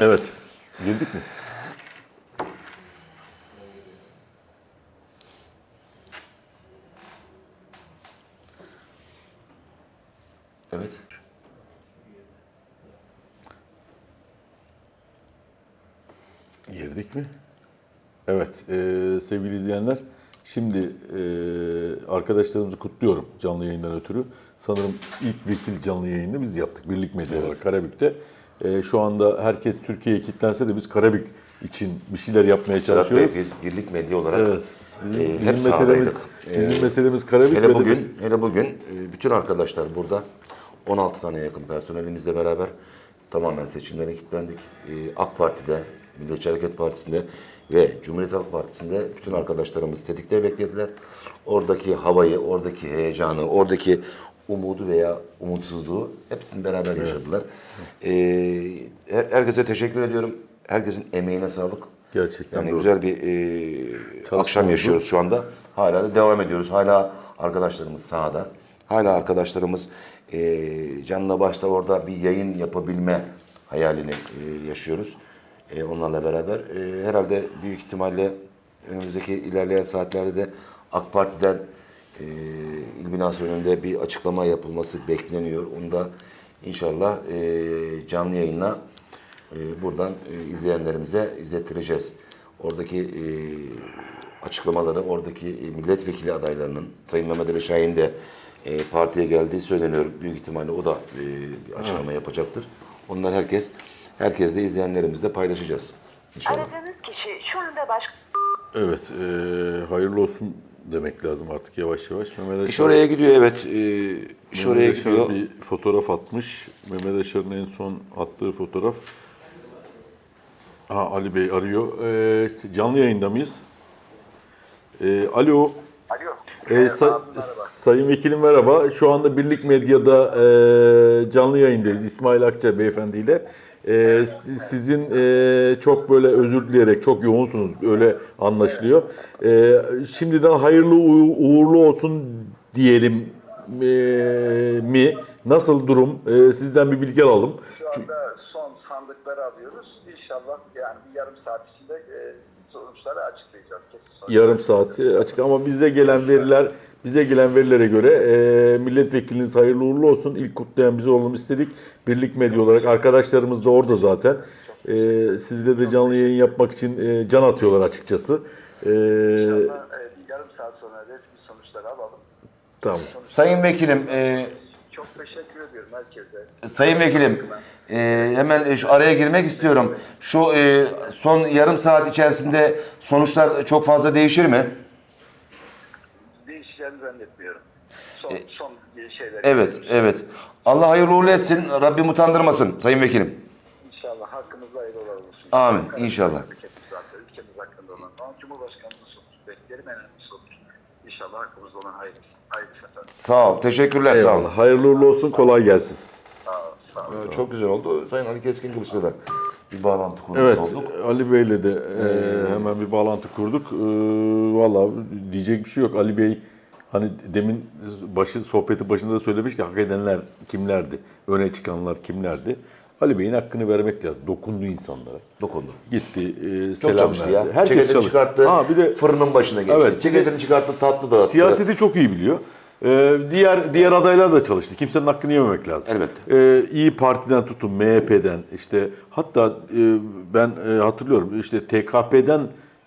Evet. Girdik mi? Evet. Girdik mi? Evet e, sevgili izleyenler şimdi e, arkadaşlarımızı kutluyorum canlı yayından ötürü. Sanırım ilk vekil canlı yayını biz yaptık Birlik Medya olarak Karabük'te. E, şu anda herkes Türkiye'ye kilitlense de biz Karabük için bir şeyler yapmaya Sedat Bey çalışıyoruz. biz birlik medya olarak Evet. Bizim, e, bizim hep meselemiz bizim E, meselemiz Karabük. hele ve de- bugün, hele bugün e, bütün arkadaşlar burada 16 tane yakın personelimizle beraber tamamen seçimlere kilitlendik. E, AK Parti'de, Milliyetçi Hareket Partisi'nde ve Cumhuriyet Halk Partisi'nde bütün arkadaşlarımız tetikte beklediler. Oradaki havayı, oradaki heyecanı, oradaki umudu veya umutsuzluğu hepsini beraber yaşadılar. E, her- herkese teşekkür ediyorum. Herkesin emeğine sağlık. Gerçekten Yani doğru. güzel bir e, akşam yaşıyoruz şu anda. Hala da devam ediyoruz. Hala arkadaşlarımız sahada. Hala arkadaşlarımız e, canla başla orada bir yayın yapabilme hayalini e, yaşıyoruz. E, onlarla beraber. E, herhalde büyük ihtimalle önümüzdeki ilerleyen saatlerde de AK Parti'den e, il binası önünde bir açıklama yapılması bekleniyor. Onu da inşallah e, canlı yayınla e, buradan e, izleyenlerimize izlettireceğiz. Oradaki e, açıklamaları, oradaki e, milletvekili adaylarının, Sayın Mehmet Ali Şahin de e, partiye geldiği söyleniyor. Büyük ihtimalle o da e, bir açıklama yapacaktır. Onlar herkes, herkesle izleyenlerimizle paylaşacağız. İnşallah. Aradığınız kişi şu anda başka... Evet, e, hayırlı olsun demek lazım artık yavaş yavaş. Mehmet İş Aşar- oraya gidiyor evet. E, iş oraya Aşar gidiyor. bir fotoğraf atmış. Mehmet Aşar'ın en son attığı fotoğraf. Ha, Ali Bey arıyor. E, canlı yayında mıyız? E, alo. Alo. E, sa-. Sayın Vekilim merhaba. Şu anda Birlik Medya'da e, canlı yayındayız İsmail Akça beyefendiyle. E, si- sizin e, çok böyle özür dileyerek çok yoğunsunuz öyle anlaşılıyor. E, şimdiden hayırlı uğ- uğurlu olsun diyelim e, mi? Nasıl durum? E, sizden bir bilgi alalım. Şu anda son sandıkları alıyoruz. İnşallah yani bir yarım saat içinde e, sonuçları açıklayacağız. Kesin. Yarım saati açık ama bize gelen veriler bize gelen verilere göre e, milletvekiliniz hayırlı uğurlu olsun. İlk kutlayan biz olalım istedik. Birlik Medya olarak arkadaşlarımız da orada zaten. E, sizle de canlı yayın yapmak için e, can atıyorlar açıkçası. E, İnşallah e, yarım saat sonra resmi sonuçları alalım. tamam. Sayın Vekilim, e, Çok teşekkür ediyorum herkese. Sayın Vekilim, e, hemen e, şu araya girmek istiyorum. Şu e, son yarım saat içerisinde sonuçlar çok fazla değişir mi? Değişeceğini zannetmiyorum. Son, son şeyler. Evet, evet. Allah hayırlı uğurlu etsin, Rabbim utandırmasın Sayın Vekilim. İnşallah hakkımızda hayırlı olsun. Amin, inşallah. Ülkemiz hakkında olan. Ama Cumhurbaşkanımızın sonucu beklerim en önemli. İnşallah hakkımızda olan hayırlı. Sağ ol, teşekkürler, sağ ol. Eyvallah. Hayırlı uğurlu olsun. Kolay gelsin. Sağ ol. Sağ ol. Çok güzel oldu. Sayın Ali Keskin Kılıç'la da bir bağlantı kurmuş Evet, olduk. Ali Bey'le de e, hemen bir bağlantı kurduk. E, Valla diyecek bir şey yok. Ali Bey hani demin başı sohbeti başında da söylemişti hak edenler kimlerdi? Öne çıkanlar kimlerdi? Ali Bey'in hakkını vermek lazım. Dokundu insanlara. Dokundu. Gitti, e, Çok selam çalıştı verdi. ya. Herkes Ceketini çalıştı. çıkarttı, Ha, bir de fırının başına geçti. Evet, Ceketini çıkarttı, tatlı dağıttı. Siyaseti çok iyi biliyor. Ee, diğer diğer adaylar da çalıştı. Kimsenin hakkını yememek lazım. Elbette. Ee, İyi Parti'den tutun MHP'den işte hatta e, ben e, hatırlıyorum işte TKP'den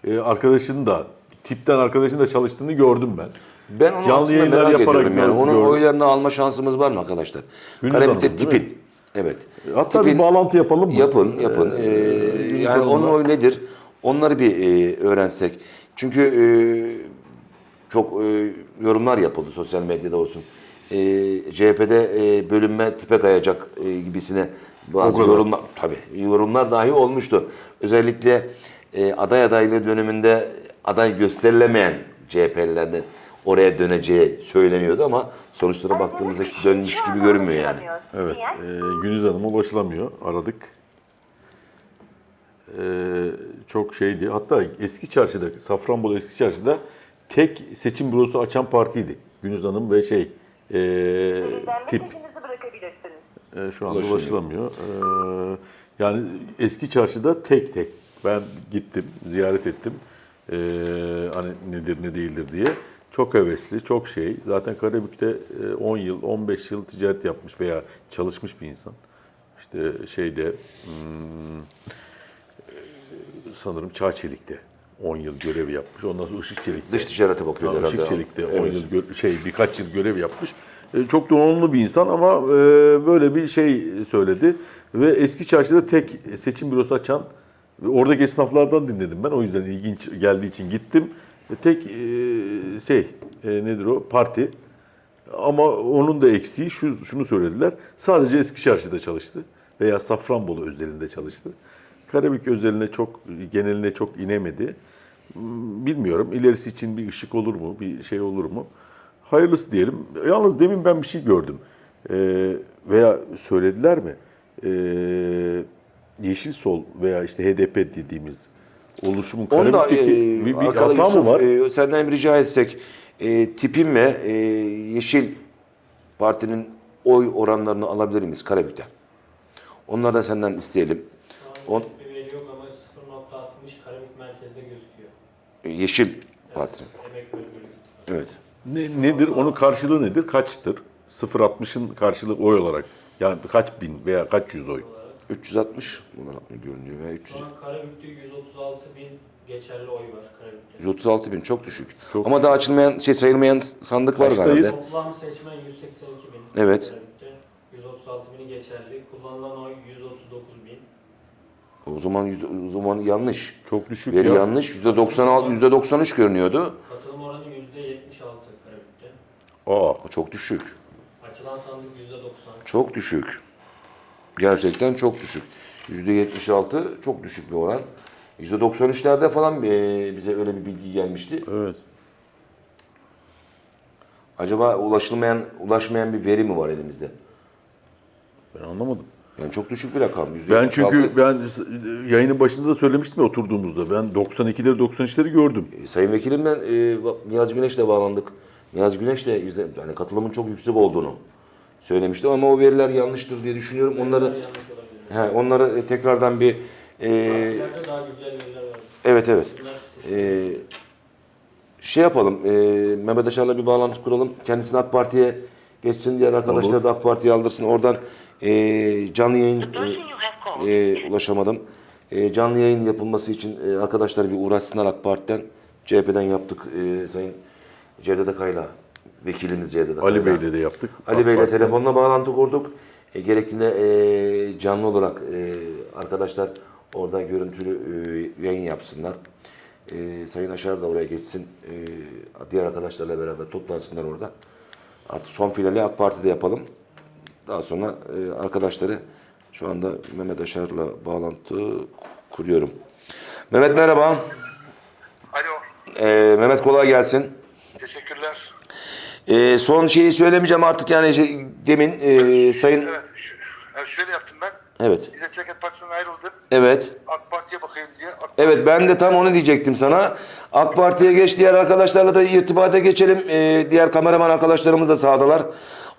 e, arkadaşının da tipten arkadaşının da çalıştığını gördüm ben. Ben onu Canlı aslında yayınlar merak yaparak ediyorum yani. gördüm, Onun oylarını alma şansımız var mı arkadaşlar? Gündüz Karabük'te değil mi? tipin. Evet. Hatta Tipin- bir bağlantı yapalım mı? Yapın, yapın. Ee, Ee, Gündüz yani onun Hanım'la. oyu nedir? Onları bir e, öğrensek. Çünkü e, çok e, yorumlar yapıldı sosyal medyada olsun. E, CHP'de e, bölünme tipe kayacak e, gibisine bazı kadar. yorumlar tabii yorumlar dahi olmuştu. Özellikle e, aday adaylığı döneminde aday gösterilemeyen CHP'lilerden oraya döneceği söyleniyordu ama sonuçlara baktığımızda hiç dönmüş gibi görünmüyor yani. Evet, e, Güniz Hanım'a ulaşılamıyor. Aradık. E, çok şeydi. Hatta eski çarşıda, Safranbolu eski çarşıda tek seçim bürosu açan partiydi. Güniz Hanım ve şey, e, tip. E, şu anda ulaşılamıyor. E, yani eski çarşıda tek tek ben gittim, ziyaret ettim. E, hani nedir ne değildir diye. Çok hevesli, çok şey. Zaten Karabük'te e, 10 yıl, 15 yıl ticaret yapmış veya çalışmış bir insan. İşte şeyde hmm, e, sanırım Çağçelik'te 10 yıl görev yapmış. Ondan sonra Işıkçelik'te. Dış ticarete bakıyor Ha, herhalde. Işık Çelik'te 10 Evet. yıl şey birkaç yıl görev yapmış. E, Çok donanımlı bir insan ama e, böyle bir şey söyledi ve eski çarşıda tek seçim bürosu açan oradaki esnaflardan dinledim ben. O yüzden ilginç geldiği için gittim. E, Tek e, şey e, nedir o parti ama onun da eksiği şu şunu söylediler. Sadece eski çarşıda çalıştı veya Safranbolu özelinde çalıştı. Karabük özeline çok geneline çok inemedi. Hmm, Bilmiyorum. İlerisi için bir ışık olur mu? Bir şey olur mu? Hayırlısı diyelim. Yalnız demin ben bir şey gördüm. Ee, veya söylediler mi? Ee, Yeşil Sol veya işte HDP dediğimiz oluşumun Onu da e, bir, bir hata Yusuf, mı var? e, senden bir rica etsek e, tipin ve e, Yeşil Parti'nin oy oranlarını alabilir miyiz Karabük'ten? Onları da senden isteyelim. On, Bir veri yok ama 0.60 Karabük merkezde gözüküyor. e, Yeşil Parti'nin. Emek Özgürlük İttifakı. Evet. Ne, nedir? Onun karşılığı nedir? Kaçtır? 0.60'ın karşılığı oy olarak. Yani kaç bin veya kaç yüz oy? 360 olarak mı görünüyor veya 300? Şu an Karabük'te 136 bin geçerli oy var Karabük'te. 136 bin çok düşük. Çok Ama daha açılmayan şey sayılmayan sandık var Kaçtayız? herhalde. Toplam seçmen 182 bin Evet. Karabük'te. 136 bini geçerli. Kullanılan oy 139 bin. O zaman o zaman yanlış. Çok düşük Veri ya. yanlış. %96 %93 görünüyordu. Katılım oranı %76 Karabük'te. Aa, O çok düşük. Açılan sandık %90. Çok düşük. Gerçekten çok düşük. %76 çok düşük bir oran. %93'lerde falan e, bize öyle bir bilgi gelmişti. evet. Acaba ulaşılmayan, ulaşmayan bir veri mi var elimizde? Ben anlamadım. Yani çok düşük bir rakam. Ben %76. çünkü ben yayının başında da söylemiştim ya oturduğumuzda. Ben 92'leri 93'leri gördüm. E, Sayın Vekilim ben e, Niyazi Güneş'le bağlandık. Niyazi Güneş de yüzde, yani katılımın çok yüksek olduğunu söylemişti ama o veriler yanlıştır diye düşünüyorum. Onları he, onları e, tekrardan bir e, Partilerde daha güncel veriler var. evet evet e, şey yapalım. E, Mehmet Aşar'la bir bağlantı kuralım. Kendisini AK Parti'ye geçsin. Diğer arkadaşlar da AK Parti'ye aldırsın. Oradan e, canlı yayın e, ulaşamadım. E, canlı yayın yapılması için e, arkadaşlar bir uğraşsınlar AK Parti'den. CHP'den yaptık e, Sayın Cevdet Akay'la. Vekilimiz Cevdet Akay'la. Ali Bey'le de yaptık. Ali Bey'le telefonla bağlantı kurduk. E, gerektiğinde e, canlı olarak e, arkadaşlar orada görüntülü e, yayın yapsınlar. E, Sayın Aşar da oraya geçsin. E, diğer arkadaşlarla beraber toplansınlar orada. Artık son finali AK Parti'de yapalım. Daha sonra e, arkadaşları şu anda Mehmet Aşar'la bağlantı kuruyorum. Mehmet merhaba. Alo, E, Mehmet kolay gelsin. teşekkürler. E, son şeyi söylemeyeceğim artık yani şey, demin e, Sayın... Evet, yani şöyle yaptım ben. Evet. Millet Hareket Partisi'nden ayrıldım. Evet. AK Parti'ye bakayım diye. AK Evet ben de tam onu diyecektim sana. AK Parti'ye geç diğer arkadaşlarla da irtibata geçelim. Ee, diğer kameraman arkadaşlarımız da sahadalar.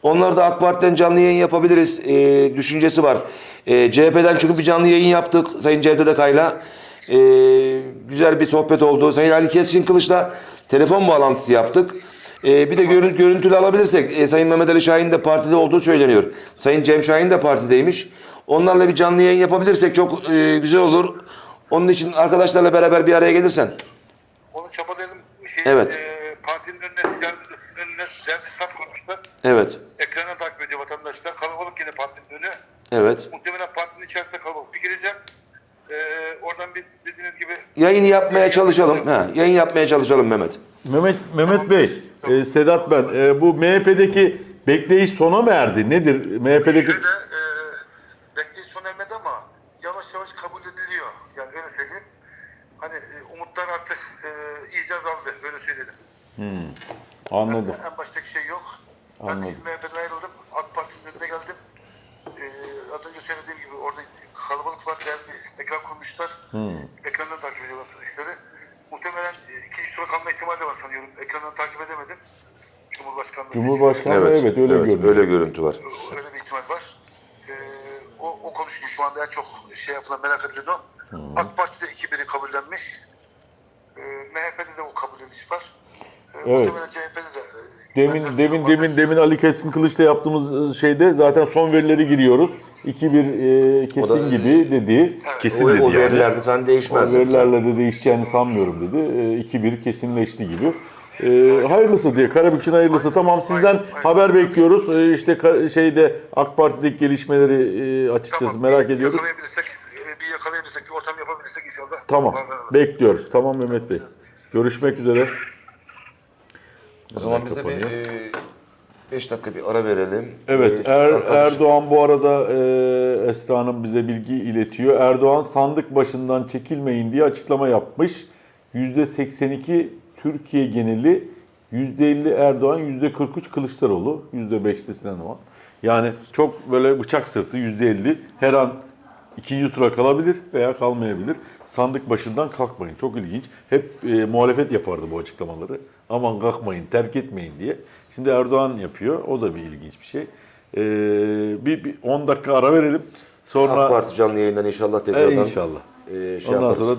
Onlar da AK Parti'den canlı yayın yapabiliriz ee, düşüncesi var. Ee, CHP'den çünkü bir canlı yayın yaptık Sayın Cevdet Akay'la. Ee, güzel bir sohbet oldu. Sayın Ali Keskin Kılıç'la telefon bağlantısı yaptık. Ee, bir de görün, görüntülü alabilirsek ee, Sayın Mehmet Ali Şahin de partide olduğu söyleniyor. Sayın Cem Şahin de partideymiş. Onlarla bir canlı yayın yapabilirsek çok ee, güzel olur. Onun için arkadaşlarla beraber bir araya gelirsen. Onu çabalayalım. Şey, Evet. e, partinin önüne, ticaret odasının önüne derbi saf kurmuşlar. Evet. Ekrana takip ediyor vatandaşlar. Kalabalık yine partinin önü. Evet. Muhtemelen partinin içerisinde kalabalık. Bir gireceğim. E, oradan bir dediğiniz gibi Yayın yapmaya çalışalım. Ha, yayın yapmaya çalışalım Mehmet. Mehmet Mehmet Bey, e, Sedat ben. E, bu MHP'deki bekleyiş sona mı erdi? Nedir? MHP'deki Şöyle e, bekleyiş sona ermedi ama yavaş yavaş kabul ediliyor. Yani öyle söyleyeyim. Hani e, umutlar artık e, iyice azaldı. Öyle söyledim. anladım. En baştaki şey yok. Ben Anladım. şimdi MHP'den ayrıldım. AK Parti'nin önüne geldim. Ee, az önce söylediğim gibi orada kalabalık var. Değerli ekran kurmuşlar. Ekrandan takip ediyorlar işleri. Muhtemelen e, ikinci tura kalma ihtimali de var sanıyorum. Ekrandan takip edemedim. Cumhurbaşkanlığı Cumhurbaşkanı Evet. evet, öyle görünüyor. öyle görüntü var. Öyle bir ihtimal var. Ee, O, o konuşuyor şu anda en çok şey yapılan merak edilen o. AK Parti'de 2-1'i kabullenmiş. Ee, MHP'de de o kabulleniş var. Ee, Evet. Muhtemelen CHP'de de. e, Demin demin demin demin Ali Keskin Kılıç'ta yaptığımız şeyde zaten son verileri giriyoruz. 2-1 e, kesin O da- gibi dedi. Kesin O, dedi o yani. verilerde sen O değişmezsin. verilerle de değişeceğini sanmıyorum dedi. E, 2-1 kesinleşti gibi. E, hayırlısı diye. Karabük'ün hayırlısı. Tamam sizden haber bekliyoruz. E, işte ka- şeyde AK Parti'deki gelişmeleri e, açıkçası Tamam, merak bir ediyoruz. Yakalayabilirsek, e, bir yakalayabilirsek, bir ortam yapabilirsek inşallah. Tamam. Bekliyoruz. Tamam Mehmet Bey. Görüşmek üzere. O zaman biz de bir Kapanıyor. 5 dakika bir ara verelim. Evet, Ee, Er- Erdoğan bu arada e, Esra Hanım bize bilgi iletiyor. Erdoğan sandık başından çekilmeyin diye açıklama yapmış. %82 Türkiye geneli, %50 Erdoğan, %43 Kılıçdaroğlu, %5'te Sinan Oğan. Yani çok böyle bıçak sırtı %50 her an ikinci tura kalabilir veya kalmayabilir. Sandık başından kalkmayın. Çok ilginç. Hep e, muhalefet yapardı bu açıklamaları. Aman kalkmayın, terk etmeyin diye. Şimdi Erdoğan yapıyor. O da bir ilginç bir şey. E, bir, bir 10 dakika ara verelim. Sonra AK Parti canlı yayından inşallah tekrardan E, inşallah. e, şey Ondan yaparız. sonra